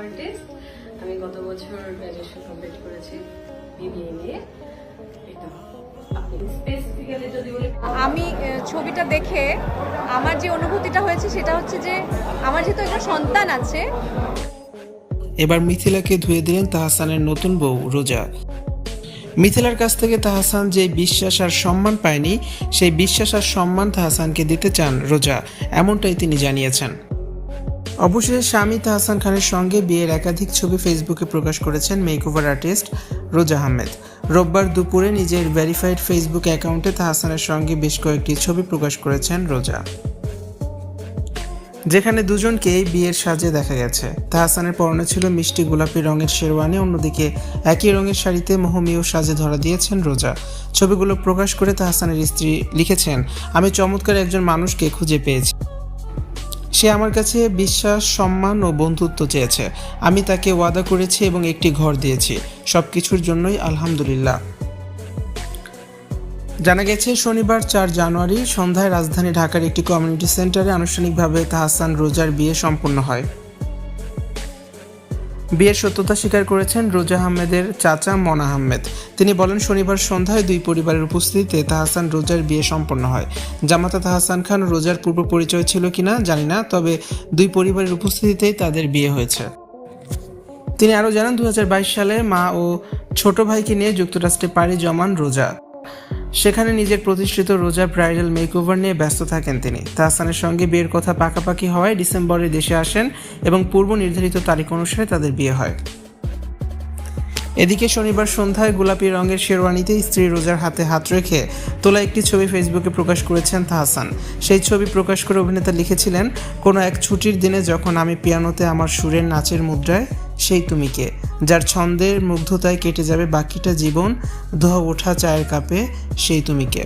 Artist আমি গত বছর গ্র্যাজুয়েশন কমপ্লিট করেছি বিবিএ নিয়ে। আমি ছবিটা দেখে আমার যে অনুভূতিটা হয়েছে সেটা হচ্ছে যে আমার যেহেতু একটা সন্তান আছে এবার মিথিলাকে ধুয়ে দিলেন তাহসানের নতুন বউ রোজা। মিথিলার কাছ থেকে তাহসান যে বিশ্বাস আর সম্মান পায়নি সেই বিশ্বাস আর সম্মান তাহসানকে দিতে চান রোজা এমনটাই তিনি জানিয়েছেন। অবশেষে স্বামী তাহসান খানের সঙ্গে বিয়ের একাধিক ছবি ফেসবুকে প্রকাশ করেছেন মেকওভার আর্টিস্ট রোজা আহমেদ। রোববার দুপুরে নিজের ভেরিফাইড ফেসবুক অ্যাকাউন্টে তাহসানের সঙ্গে বেশ কয়েকটি ছবি প্রকাশ করেছেন রোজা। যেখানে দুজনকেই বিয়ের সাজে দেখা গেছে। তাহসানের পরনে ছিল মিষ্টি গোলাপি রঙের শেরওয়ানি, অন্যদিকে একই রঙের শাড়িতে মোহমীয় সাজে ধরা দিয়েছেন রোজা। ছবিগুলো প্রকাশ করে তাহসানের স্ত্রী লিখেছেন, আমি চমৎকার একজন মানুষকে খুঁজে পেয়েছি। সে আমার কাছে বিশ্বাস, সম্মান ও বন্ধুত্ব চেয়েছে। আমি তাকে ওয়াদা করেছি এবং একটি ঘর দিয়েছি। সব কিছুর জন্যই আলহামদুলিল্লাহ। জানা গেছে, শনিবার চার জানুয়ারি সন্ধ্যায় রাজধানী ঢাকার একটি কমিউনিটি সেন্টারে আনুষ্ঠানিকভাবে তাহসান রোজার বিয়ে সম্পন্ন হয়। বিয়ের সত্যতা স্বীকার করেছেন রোজা আহমেদের চাচা মনা আহমেদ। তিনি বলেন, শনিবার সন্ধ্যায় দুই পরিবারের উপস্থিতিতে তাহসান রোজার বিয়ে সম্পন্ন হয়। জামাতা তাহসান খান রোজার পূর্ব পরিচয় ছিল কিনা জানি না, তবে দুই পরিবারের উপস্থিতিতেই তাদের বিয়ে হয়েছে। তিনি আরও জানান দু হাজার বাইশ সালে মা ও ছোট ভাইকে নিয়ে যুক্তরাষ্ট্রে পাড়ি জমান রোজা। সেখানে নিজের প্রতিষ্ঠিত রোজা ব্রাইডাল মেকওভার নিয়ে ব্যস্ত থাকেন তিনি। তাহসানের সঙ্গে বিয়ের কথা পাকাপাকি হওয়ায় ডিসেম্বরে দেশে আসেন এবং পূর্ব নির্ধারিত তারিখ অনুসারে তাদের বিয়ে হয়। এদিকে শনিবার সন্ধ্যায় গোলাপি রঙের শেরওয়ানিতে স্ত্রী রোজার হাতে হাত রেখে তোলা একটি ছবি ফেসবুকে প্রকাশ করেছেন তাহসান। সেই ছবি প্রকাশ করে অভিনেতা লিখেছিলেন, কোনো এক ছুটির দিনে যখন আমি পিয়ানোতে আমার সুরের নাচের মুদ্রায় সেই তুমিকে, যার ছন্দের মুগ্ধতায় কেটে যাবে বাকিটা জীবন, ধোয়া ওঠা চায়ের কাপে সেই তুমিকে।